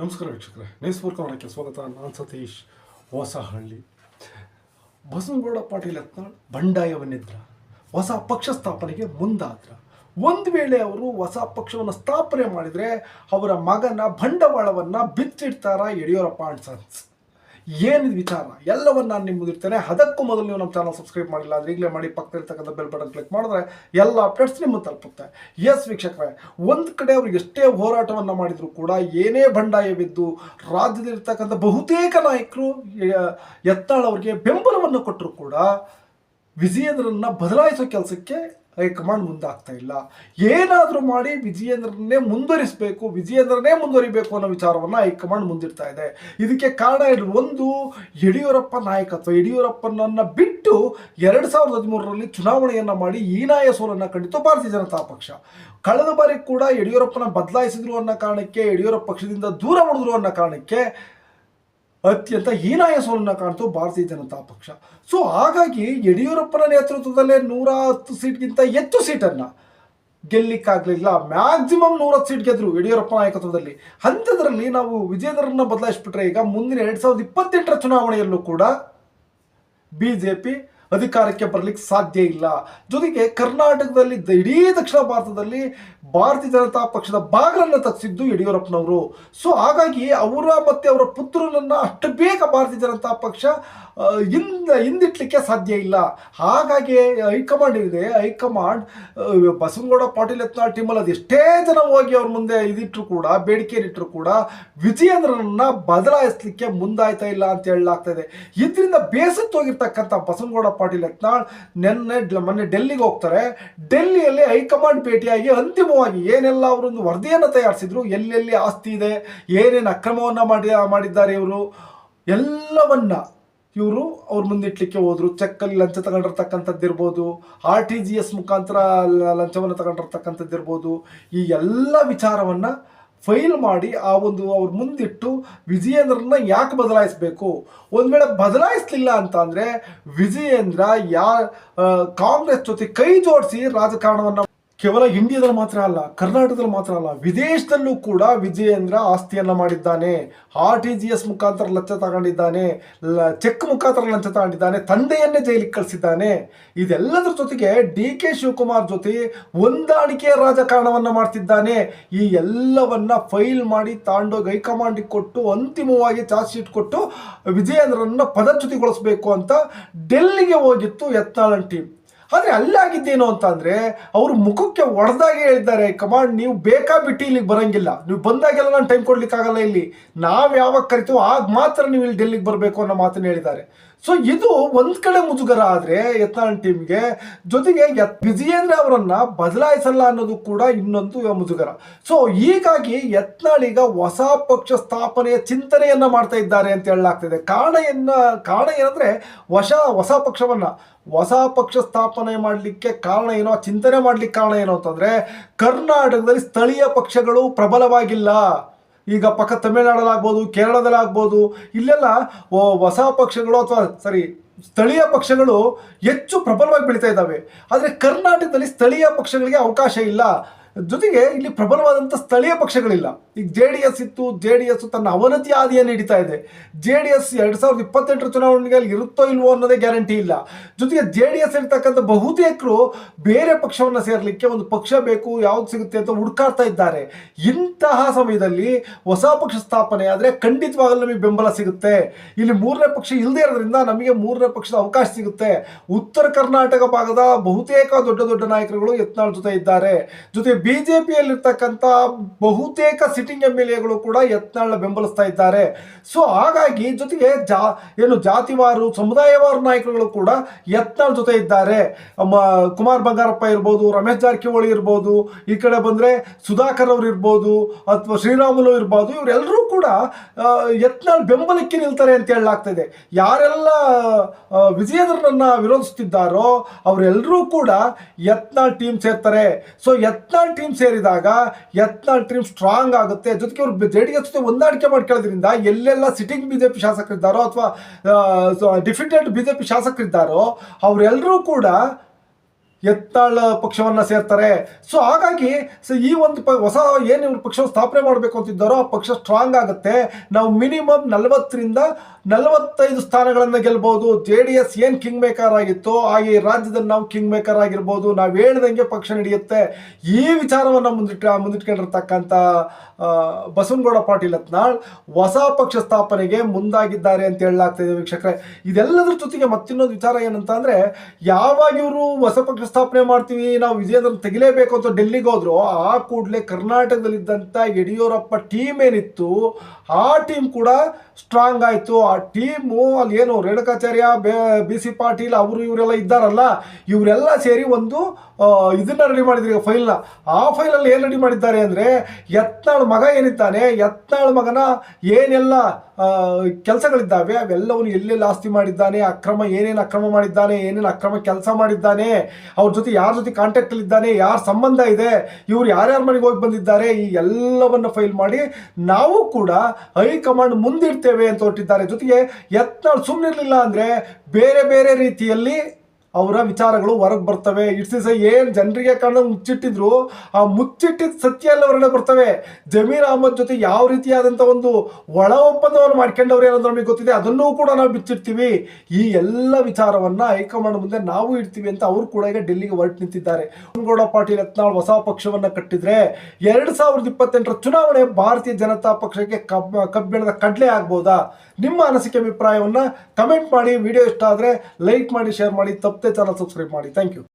ನಮಸ್ಕಾರ ವೀಕ್ಷಕರೇ. ನೇಸ್ಪೂರ್ ಕನ್ನಡಕ್ಕೆ ಸ್ವಾಗತ. ನಾನು ಸತೀಶ್ ಹೊಸಹಳ್ಳಿ. ಬಸವನಗೌಡ ಪಾಟೀಲ್ ಯತ್ನಾಳ್ ಬಂಡಾಯವನ್ನಿದ್ರ ಹೊಸ ಪಕ್ಷ ಸ್ಥಾಪನೆಗೆ ಮುಂದಾದ್ರ. ಒಂದು ವೇಳೆ ಅವರು ಹೊಸ ಪಕ್ಷವನ್ನು ಸ್ಥಾಪನೆ ಮಾಡಿದರೆ ಅವರ ಮಗನ ಬಂಡವಾಳವನ್ನು ಬಿಚ್ಚಿಡ್ತಾರ ಯಡಿಯೂರಪ್ಪ ಅಂಡ್ ಸನ್ಸ್. ಏನಿದು ವಿಚಾರ? ಎಲ್ಲವನ್ನು ನಾನು ನಿಮ್ಮ ಮುಂದಿರ್ತೇನೆ ಅದಕ್ಕೂ ಮೊದಲು ನೀವು ನಮ್ಮ ಚಾನಲ್ ಸಬ್ಸ್ಕ್ರೈಬ್ ಮಾಡಿಲ್ಲ ಅದು ಈಗಲೇ ಮಾಡಿ ಪಕ್ಕದಲ್ಲಿರ್ತಕ್ಕಂಥ ಬೆಲ್ ಬಟನ್ ಕ್ಲಿಕ್ ಮಾಡಿದ್ರೆ ಎಲ್ಲ ಅಪ್ಡೇಟ್ಸ್ ನಿಮ್ಮ ತಲುಪುತ್ತೆ. ಎಸ್ ವೀಕ್ಷಕರೇ, ಒಂದು ಕಡೆ ಅವರು ಎಷ್ಟೇ ಹೋರಾಟವನ್ನು ಮಾಡಿದರೂ ಕೂಡ ಏನೇ ಬಂಡಾಯವಿದ್ದು ರಾಜ್ಯದಲ್ಲಿರ್ತಕ್ಕಂಥ ಬಹುತೇಕ ನಾಯಕರು ಎತ್ತಾಳವ್ರಿಗೆ ಬೆಂಬಲವನ್ನು ಕೊಟ್ಟರು ಕೂಡ ವಿಜಯೇಂದ್ರನ್ನ ಬದಲಾಯಿಸೋ ಕೆಲಸಕ್ಕೆ ಹೈಕಮಾಂಡ್ ಮುಂದಾಗ್ತಾ ಇಲ್ಲ. ಏನಾದರೂ ಮಾಡಿ ವಿಜಯೇಂದ್ರನ್ನೇ ಮುಂದುವರಿಸಬೇಕು, ವಿಜಯೇಂದ್ರನೇ ಮುಂದುವರಿಬೇಕು ಅನ್ನೋ ವಿಚಾರವನ್ನು ಹೈಕಮಾಂಡ್ ಮುಂದಿಡ್ತಾ ಇದೆ. ಇದಕ್ಕೆ ಕಾರಣ ಒಂದು, ಯಡಿಯೂರಪ್ಪ ನಾಯಕತ್ವ. ಯಡಿಯೂರಪ್ಪನನ್ನು ಬಿಟ್ಟು ಎರಡು ಸಾವಿರದ ಹದಿಮೂರರಲ್ಲಿ ಚುನಾವಣೆಯನ್ನು ಮಾಡಿ ಹೀನಾಯ ಸೋಲನ್ನು ಕಂಡಿತು ಭಾರತೀಯ ಜನತಾ ಪಕ್ಷ. ಕಳೆದ ಬಾರಿ ಕೂಡ ಯಡಿಯೂರಪ್ಪನ ಬದಲಾಯಿಸಿದ್ರು ಅನ್ನೋ ಕಾರಣಕ್ಕೆ, ಯಡಿಯೂರಪ್ಪ ಪಕ್ಷದಿಂದ ದೂರ ಮಾಡಿದ್ರು ಅನ್ನೋ ಕಾರಣಕ್ಕೆ ಅತ್ಯಂತ ಹೀನಾಯ ಸೋಲನ್ನು ಕಾಣ್ತು ಭಾರತೀಯ ಜನತಾ ಪಕ್ಷ. ಸೊ ಹಾಗಾಗಿ ಯಡಿಯೂರಪ್ಪನ ನೇತೃತ್ವದಲ್ಲೇ ನೂರ ಹತ್ತು ಸೀಟ್ಗಿಂತ ಹೆಚ್ಚು ಸೀಟನ್ನು ಗೆಲ್ಲಿಕ್ಕಾಗಲಿಲ್ಲ. ಮ್ಯಾಕ್ಸಿಮಮ್ ನೂರತ್ತು ಸೀಟ್ ಗೆದ್ರು ಯಡಿಯೂರಪ್ಪ ನಾಯಕತ್ವದಲ್ಲಿ. ಅಂಥದ್ರಲ್ಲಿ ನಾವು ವಿಜೇಂದ್ರನ್ನ ಬದಲಾಯಿಸ್ಬಿಟ್ರೆ ಈಗ ಮುಂದಿನ ಎರಡು ಸಾವಿರದ ಇಪ್ಪತ್ತೆಂಟರ ಚುನಾವಣೆಯಲ್ಲೂ ಕೂಡ ಬಿ ಜೆ ಪಿ ಅಧಿಕಾರಕ್ಕೆ ಬರಲಿಕ್ಕೆ ಸಾಧ್ಯ ಇಲ್ಲ. ಜೊತೆಗೆ ಕರ್ನಾಟಕದಲ್ಲಿ ಇಡೀ ದಕ್ಷಿಣ ಭಾರತದಲ್ಲಿ ಭಾರತೀಯ ಜನತಾ ಪಕ್ಷದ ಬಾಗಿಲನ್ನು ತಗ್ಸಿದ್ದು ಯಡಿಯೂರಪ್ಪನವರು. ಸೊ ಹಾಗಾಗಿ ಅವರ ಮತ್ತೆ ಅವರ ಪುತ್ರನನ್ನು ಅಷ್ಟು ಬೇಗ ಭಾರತೀಯ ಜನತಾ ಪಕ್ಷ ಹಿಂದ ಹಿಂದಿಟ್ಲಿಕ್ಕೆ ಸಾಧ್ಯ ಇಲ್ಲ. ಹಾಗಾಗಿ ಹೈಕಮಾಂಡ್ ಇದೆ. ಹೈಕಮಾಂಡ್ ಬಸವನಗೌಡ ಪಾಟೀಲ್ ಯತ್ನಾಳ್ ಟೀಮಲ್ಲಿ ಅದು ಎಷ್ಟೇ ಜನ ಹೋಗಿ ಅವ್ರ ಮುಂದೆ ಇದಿಟ್ಟರು ಕೂಡ ಬೇಡಿಕೆ ಇಟ್ಟರು ಕೂಡ, ವಿಜಯೇಂದ್ರನನ್ನ ಬದಲಾಯಿಸಲಿಕ್ಕೆ ಮುಂದಾಯ್ತಾ ಇಲ್ಲ ಅಂತ ಹೇಳಲಾಗ್ತಾ ಇದೆ. ಇದರಿಂದ ಬೇಸತ್ತು ಹೋಗಿರ್ತಕ್ಕಂಥ ಬಸವನಗೌಡ ಪಾಟೀಲ್ ಯತ್ನಾಳ್ ನಿನ್ನೆ ಮೊನ್ನೆ ಡೆಲ್ಲಿಗೆ ಹೋಗ್ತಾರೆ. ಡೆಲ್ಲಿಯಲ್ಲಿ ಹೈಕಮಾಂಡ್ ಭೇಟಿಯಾಗಿ ಅಂತಿಮವಾಗಿ ಏನೆಲ್ಲ ಅವರೊಂದು ವರದಿಯನ್ನು ತಯಾರಿಸಿದ್ರು, ಎಲ್ಲೆಲ್ಲಿ ಆಸ್ತಿ ಇದೆ, ಏನೇನು ಅಕ್ರಮವನ್ನು ಮಾಡಿ ಮಾಡಿದ್ದಾರೆ ಇವರು, ಎಲ್ಲವನ್ನ ಇವರು ಅವ್ರ ಮುಂದಿಟ್ಲಿಕ್ಕೆ ಹೋದ್ರು. ಚೆಕ್ಕಲ್ಲಿ ಲಂಚ ತಗೊಂಡಿರ್ತಕ್ಕಂಥದ್ದು ಇರ್ಬೋದು. ಆರ್ ಟಿ ಜಿ ಎಸ್ ಮುಖಾಂತರ ಲಂಚವನ್ನು ತಗೊಂಡಿರ್ತಕ್ಕಂಥದ್ದು ಇರ್ಬೋದು. ಈ ಎಲ್ಲ ವಿಚಾರವನ್ನ ಫೈಲ್ ಮಾಡಿ ಆ ಒಂದು ಅವ್ರ ಮುಂದಿಟ್ಟು ವಿಜಯೇಂದ್ರನ ಯಾಕೆ ಬದಲಾಯಿಸಬೇಕು? ಒಂದು ವೇಳೆ ಬದಲಾಯಿಸ್ಲಿಲ್ಲ ಅಂತ ಅಂದರೆ ವಿಜಯೇಂದ್ರ ಯಾ ಕಾಂಗ್ರೆಸ್ ಜೊತೆ ಕೈ ಜೋಡಿಸಿ ರಾಜಕಾರಣವನ್ನ ಕೇವಲ ಇಂಡಿಯಾದಲ್ಲಿ ಮಾತ್ರ ಅಲ್ಲ, ಕರ್ನಾಟಕದಲ್ಲಿ ಮಾತ್ರ ಅಲ್ಲ, ವಿದೇಶದಲ್ಲೂ ಕೂಡ ವಿಜಯೇಂದ್ರ ಆಸ್ತಿಯನ್ನು ಮಾಡಿದ್ದಾನೆ. ಆರ್ ಟಿ ಜಿ ಎಸ್ ಮುಖಾಂತರ ಲಂಚ ತಗೊಂಡಿದ್ದಾನೆ. ಚೆಕ್ ಮುಖಾಂತರ ಲಂಚ ತಗೊಂಡಿದ್ದಾನೆ. ತಂದೆಯನ್ನೇ ಜೈಲಿಗೆ ಕಳಿಸಿದ್ದಾನೆ. ಇದೆಲ್ಲದರ ಜೊತೆಗೆ ಡಿ ಕೆ ಶಿವಕುಮಾರ್ ಜೊತೆ ಹೊಂದಾಣಿಕೆಯ ರಾಜಕಾರಣವನ್ನು ಮಾಡ್ತಿದ್ದಾನೆ. ಈ ಎಲ್ಲವನ್ನ ಫೈಲ್ ಮಾಡಿ ತಾಂಡೋಗಿ ಹೈಕಮಾಂಡಿಗೆ ಕೊಟ್ಟು, ಅಂತಿಮವಾಗಿ ಚಾರ್ಜ್ ಶೀಟ್ ಕೊಟ್ಟು ವಿಜಯೇಂದ್ರನ್ನ ಪದಚ್ಯುತಿಗೊಳಿಸಬೇಕು ಅಂತ ಡೆಲ್ಲಿಗೆ ಹೋಗಿತ್ತು ಯತ್ನಾಳನ್ ಟೀಮ್ ಆದರೆ ಅಲ್ಲಾಗಿದ್ದೇನು ಅಂತ ಅಂದ್ರೆ ಅವರು ಮುಖಕ್ಕೆ ಒಡೆದಾಗೆ ಹೇಳಿದ್ದಾರೆ ಕಮಾಂಡ್ ನೀವು ಬೇಕಾ ಬಿಟ್ಟು ಇಲ್ಲಿಗೆ ಬರಂಗಿಲ್ಲ. ನೀವು ಬಂದಾಗೆಲ್ಲ ನಾನು ಟೈಮ್ ಕೊಡ್ಲಿಕ್ಕಾಗಲ್ಲ ಇಲ್ಲಿ. ನಾವು ಯಾವಾಗ ಕರಿತೀವೋ ಆಗ ಮಾತ್ರ ನೀವು ಇಲ್ಲಿ ಡೆಲ್ಲಿಗೆ ಬರಬೇಕು ಅನ್ನೋ ಮಾತನ್ನು ಹೇಳಿದ್ದಾರೆ. ಸೊ ಇದು ಒಂದ್ ಕಡೆ ಮುಜುಗರ ಆದ್ರೆ ಯತ್ನಾಳ್ ಟೀಮ್ಗೆ ಜೊತೆಗೆ ವಿಜಯೇಂದ್ರ ಅವರನ್ನ ಬದಲಾಯಿಸಲ್ಲ ಅನ್ನೋದು ಕೂಡ ಇನ್ನೊಂದು ಮುಜುಗರ. ಸೊ ಹೀಗಾಗಿ ಯತ್ನಾಳ್ ಈಗ ಹೊಸ ಪಕ್ಷ ಸ್ಥಾಪನೆಯ ಚಿಂತನೆಯನ್ನ ಮಾಡ್ತಾ ಇದ್ದಾರೆ ಅಂತ ಹೇಳಲಾಗ್ತಿದೆ. ಕಾರಣ ಏನ ಕಾರಣ ಏನಂದ್ರೆ ಹೊಸ ಹೊಸ ಪಕ್ಷವನ್ನ. ಹೊಸ ಪಕ್ಷ ಸ್ಥಾಪನೆ ಮಾಡಲಿಕ್ಕೆ ಕಾರಣ ಏನೋ, ಚಿಂತನೆ ಮಾಡ್ಲಿಕ್ಕೆ ಕಾರಣ ಏನು ಅಂತಂದ್ರೆ ಕರ್ನಾಟಕದಲ್ಲಿ ಸ್ಥಳೀಯ ಪಕ್ಷಗಳು ಪ್ರಬಲವಾಗಿಲ್ಲ. ಈಗ ಪಕ್ಕ ತಮಿಳ್ನಾಡಲ್ಲಾಗ್ಬೋದು, ಕೇರಳದಲ್ಲಾಗ್ಬೋದು, ಇಲ್ಲೆಲ್ಲ ಓ- ಹೊಸ ಪಕ್ಷಗಳು ಅಥವಾ ಸಾರಿ ಸ್ಥಳೀಯ ಪಕ್ಷಗಳು ಹೆಚ್ಚು ಪ್ರಬಲವಾಗಿ ಬೆಳೀತಾ ಇದ್ದಾವೆ. ಆದರೆ ಕರ್ನಾಟಕದಲ್ಲಿ ಸ್ಥಳೀಯ ಪಕ್ಷಗಳಿಗೆ ಅವಕಾಶ ಇಲ್ಲ. ಜೊತೆಗೆ ಇಲ್ಲಿ ಪ್ರಬಲವಾದಂಥ ಸ್ಥಳೀಯ ಪಕ್ಷಗಳಿಲ್ಲ. ಈಗ ಜೆ ಡಿ ಎಸ್ ಇತ್ತು, ಜೆ ಡಿ ಎಸ್ ತನ್ನ ಅವನತಿ ಹಾದಿಯನ್ನು ಹಿಡಿತಾ ಇದೆ. ಜೆ ಡಿ ಎಸ್ ಎರಡು ಸಾವಿರದ ಇಪ್ಪತ್ತೆಂಟರ ಚುನಾವಣೆಗೆ ಅಲ್ಲಿ ಇರುತ್ತೋ ಇಲ್ವೋ ಅನ್ನೋದೇ ಗ್ಯಾರಂಟಿ ಇಲ್ಲ. ಜೊತೆಗೆ ಜೆ ಡಿ ಎಸ್ ಇರ್ತಕ್ಕಂಥ ಬಹುತೇಕರು ಬೇರೆ ಪಕ್ಷವನ್ನು ಸೇರಲಿಕ್ಕೆ ಒಂದು ಪಕ್ಷ ಬೇಕು, ಯಾವ್ದು ಸಿಗುತ್ತೆ ಅಂತ ಹುಡುಕಾಡ್ತಾ ಇದ್ದಾರೆ. ಇಂತಹ ಸಮಯದಲ್ಲಿ ಹೊಸ ಪಕ್ಷ ಸ್ಥಾಪನೆ ಆದರೆ ಖಂಡಿತವಾಗಲೂ ನಮಗೆ ಬೆಂಬಲ ಸಿಗುತ್ತೆ. ಇಲ್ಲಿ ಮೂರನೇ ಪಕ್ಷ ಇಲ್ಲದೇ ಇರೋದ್ರಿಂದ ನಮಗೆ ಮೂರನೇ ಪಕ್ಷದ ಅವಕಾಶ ಸಿಗುತ್ತೆ. ಉತ್ತರ ಕರ್ನಾಟಕ ಭಾಗದ ಬಹುತೇಕ ದೊಡ್ಡ ದೊಡ್ಡ ನಾಯಕರುಗಳು ಯತ್ನಾಳ್ ಜೊತೆ ಇದ್ದಾರೆ. ಜೊತೆ ಬಿಜೆಪಿಯಲ್ಲಿರ್ತಕ್ಕಂಥ ಬಹುತೇಕ ಸಿಟ್ಟಿಂಗ್ ಎಂ ಎಲ್ ಎಗಳು ಕೂಡ ಯತ್ನಾಳ್ನ ಬೆಂಬಲಿಸ್ತಾ ಇದ್ದಾರೆ. ಸೊ ಹಾಗಾಗಿ ಜೊತೆಗೆ ಜಾ, ಏನು ಜಾತಿವಾರು, ಸಮುದಾಯವಾರು ನಾಯಕರುಗಳು ಕೂಡ ಯತ್ನಾಳ್ ಜೊತೆ ಇದ್ದಾರೆ. ಕುಮಾರ್ ಬಂಗಾರಪ್ಪ ಇರ್ಬೋದು, ರಮೇಶ್ ಜಾರಕಿಹೊಳಿ ಇರ್ಬೋದು, ಈ ಕಡೆ ಬಂದರೆ ಸುಧಾಕರ್ ಅವರು ಇರ್ಬೋದು, ಅಥವಾ ಶ್ರೀರಾಮುಲು ಇರ್ಬೋದು ಇವರೆಲ್ಲರೂ ಕೂಡ ಯತ್ನಾಳ್ ಬೆಂಬಲಕ್ಕೆ ನಿಲ್ತಾರೆ ಅಂತ ಹೇಳಲಾಗ್ತದೆ ಯಾರೆಲ್ಲ ವಿಜಯೇಂದ್ರನನ್ನು ವಿರೋಧಿಸ್ತಿದ್ದಾರೋ ಅವರೆಲ್ಲರೂ ಕೂಡ ಯತ್ನಾಳ್ ಟೀಮ್ ಸೇರ್ತಾರೆ. ಸೊ ಯತ್ನಾಳ್ ಟೀಮ್ ಸೇರಿದಾಗ ಯತ್ನಾಳ್ ಟೀಮ್ ಸ್ಟ್ರಾಂಗ್ ಆಗುತ್ತೆ. ಜೊತೆಗೆ ಅವರು ಜೆ ಡಿ ಎಸ್ ಜೊತೆ ಹೊಂದಾಣಿಕೆ ಮಾಡ್ಕೊಳ್ಳೋದ್ರಿಂದ ಎಲ್ಲೆಲ್ಲ ಸಿಟ್ಟಿಂಗ್ ಬಿಜೆಪಿ ಶಾಸಕರಿದ್ದಾರೋ ಅಥವಾ ಡಿಫಿಟೆಡ್ ಬಿಜೆಪಿ ಶಾಸಕರಿದ್ದಾರೋ ಅವರೆಲ್ಲರೂ ಕೂಡ ಯತ್ನಾಳ್ ಪಕ್ಷವನ್ನ ಸೇರ್ತಾರೆ. ಸೊ ಹಾಗಾಗಿ ಸೊ ಈ ಒಂದು ಪ ಹೊಸ ಏನು ಇವ್ರು ಪಕ್ಷ ಸ್ಥಾಪನೆ ಮಾಡಬೇಕು ಅಂತಿದ್ದಾರೋ, ಆ ಪಕ್ಷ ಸ್ಟ್ರಾಂಗ್ ಆಗುತ್ತೆ. ನಾವು ಮಿನಿಮಮ್ ನಲವತ್ತರಿಂದ ನಲವತ್ತೈದು ಸ್ಥಾನಗಳನ್ನು ಗೆಲ್ಬೋದು. ಜೆ ಡಿ ಎಸ್ ಏನು ಕಿಂಗ್ ಮೇಕರ್ ಆಗಿತ್ತು, ಹಾಗೆ ರಾಜ್ಯದಲ್ಲಿ ನಾವು ಕಿಂಗ್ ಮೇಕರ್ ಆಗಿರ್ಬೋದು. ನಾವು ಹೇಳ್ದಂಗೆ ಪಕ್ಷ ನಡೆಯುತ್ತೆ. ಈ ವಿಚಾರವನ್ನು ಮುಂದಿಟ್ಟ ಮುಂದಿಟ್ಕೊಂಡಿರ್ತಕ್ಕಂಥ ಬಸವನಗೌಡ ಪಾಟೀಲ್ ಅತ್ನಾಳ್ ಹೊಸ ಪಕ್ಷ ಸ್ಥಾಪನೆಗೆ ಮುಂದಾಗಿದ್ದಾರೆ ಅಂತ ಹೇಳಲಾಗ್ತಾ ಇದೆ ವೀಕ್ಷಕರೇ. ಇದೆಲ್ಲದರ ಜೊತೆಗೆ ಮತ್ತಿನ್ನೊಂದು ವಿಚಾರ ಏನಂತ ಅಂದ್ರೆ, ಯಾವಾಗ ಇವರು ಹೊಸ ಪಕ್ಷ ಸ್ಥಾಪನೆ ಮಾಡ್ತೀವಿ, ನಾವು ವಿಜಯೇಂದ್ರ ತೆಗಿಲೇಬೇಕು ಅಂತ ಡೆಲ್ಲಿಗೆ ಹೋದ್ರು, ಆ ಕೂಡಲೇ ಕರ್ನಾಟಕದಲ್ಲಿದ್ದಂಥ ಯಡಿಯೂರಪ್ಪ ಟೀಮ್ ಏನಿತ್ತು, ಆ ಟೀಮ್ ಕೂಡ ಸ್ಟ್ರಾಂಗ್ ಆಯಿತು. ಆ ಟೀಮು ಅಲ್ಲಿ ಏನು ರೇಣುಕಾಚಾರ್ಯ, ಬೇ ಸಿ ಪಾಟೀಲ್, ಅವರು ಇವರೆಲ್ಲ ಇದ್ದಾರಲ್ಲ, ಇವರೆಲ್ಲ ಸೇರಿ ಒಂದು ಇದನ್ನ ರೆಡಿ ಮಾಡಿದ್ರಿ ಫೈಲ್ನ ಆ ಫೈಲಲ್ಲಿ ಏನು ರೆಡಿ ಮಾಡಿದ್ದಾರೆ ಅಂದರೆ, ಯತ್ನಾಳ್ ಮಗ ಏನಿದ್ದಾನೆ, ಯತ್ನಾಳ್ ಮಗನ ಏನೆಲ್ಲ ಕೆಲಸಗಳಿದ್ದಾವೆ, ಅವೆಲ್ಲವನ್ನು ಎಲ್ಲೆಲ್ಲಿ ಆಸ್ತಿ ಮಾಡಿದ್ದಾನೆ, ಅಕ್ರಮ ಏನೇನು ಅಕ್ರಮ ಮಾಡಿದ್ದಾನೆ, ಏನೇನು ಅಕ್ರಮ ಕೆಲಸ ಮಾಡಿದ್ದಾನೆ ಅವ್ರ ಜೊತೆ ಯಾರ ಜೊತೆ ಕಾಂಟ್ಯಾಕ್ಟಲ್ಲಿ ಇದ್ದಾನೆ, ಯಾರ ಸಂಬಂಧ ಇದೆ, ಇವ್ರು ಯಾರ್ಯಾರ ಮನೆಗೆ ಹೋಗಿ ಬಂದಿದ್ದಾರೆ, ಈ ಎಲ್ಲವನ್ನು ಫೈಲ್ ಮಾಡಿ ನಾವು ಕೂಡ ಹೈಕಮಾಂಡ್ ಮುಂದಿಡ್ತೇವೆ ಅಂತ ಹೊರಟಿದ್ದಾರೆ. ಜೊತೆಗೆ ಯತ್ನಾಳ್ ಸುಮ್ಮನಿರಲಿಲ್ಲ ಅಂದರೆ ಬೇರೆ ಬೇರೆ ರೀತಿಯಲ್ಲಿ ಅವರ ವಿಚಾರಗಳು ಹೊರಗೆ ಬರ್ತವೆ. ಇಟ್ಸ್ ಇಸ್ ಏನು ಜನರಿಗೆ ಕಾರಣ ಮುಚ್ಚಿಟ್ಟಿದ್ರು, ಆ ಮುಚ್ಚಿಟ್ಟಿದ್ದ ಸತ್ಯ ಎಲ್ಲ ಹೊರಗಡೆ ಬರ್ತವೆ. ಜಮೀರ್ ಅಹಮದ್ ಜೊತೆ ಯಾವ ರೀತಿಯಾದಂಥ ಒಂದು ಒಳ ಒಪ್ಪಂದವನ್ನು ಮಾಡ್ಕೊಂಡವ್ರು ಏನಂದ್ರೆ ನಮಗೆ ಗೊತ್ತಿದೆ. ಅದನ್ನೂ ಕೂಡ ನಾವು ಬಿಚ್ಚಿಡ್ತೀವಿ. ಈ ಎಲ್ಲ ವಿಚಾರವನ್ನ ಹೈಕಮಾಂಡ್ ಮುಂದೆ ನಾವು ಇಡ್ತೀವಿ ಅಂತ ಅವರು ಕೂಡ ಈಗ ಡೆಲ್ಲಿಗೆ ಹೊರಟು ನಿಂತಿದ್ದಾರೆ. ಗೌಡ ಪಾಟೀಲ್ ಯತ್ನಾಳ್ ಹೊಸ ಪಕ್ಷವನ್ನ ಕಟ್ಟಿದ್ರೆ ಎರಡ್ ಸಾವಿರದ ಇಪ್ಪತ್ತೆಂಟರ ಚುನಾವಣೆ ಭಾರತೀಯ ಜನತಾ ಪಕ್ಷಕ್ಕೆ ಕಬ್, ಕಬ್ಬಿಣದ ಕಡ್ಲೆ ಆಗ್ಬೋದಾ? ನಿಮ್ಮ ಅನಿಸಿಕೆ ಅಭಿಪ್ರಾಯವನ್ನ ಕಮೆಂಟ್ ಮಾಡಿ. ವಿಡಿಯೋ ಇಷ್ಟ ಆದ್ರೆ ಲೈಕ್ ಮಾಡಿ, ಶೇರ್ ಮಾಡಿ. ತಪ್ಪದೆ ಚಾನಲ್ ಸಬ್ಸ್ಕ್ರೈಬ್ ಮಾಡಿ. Thank you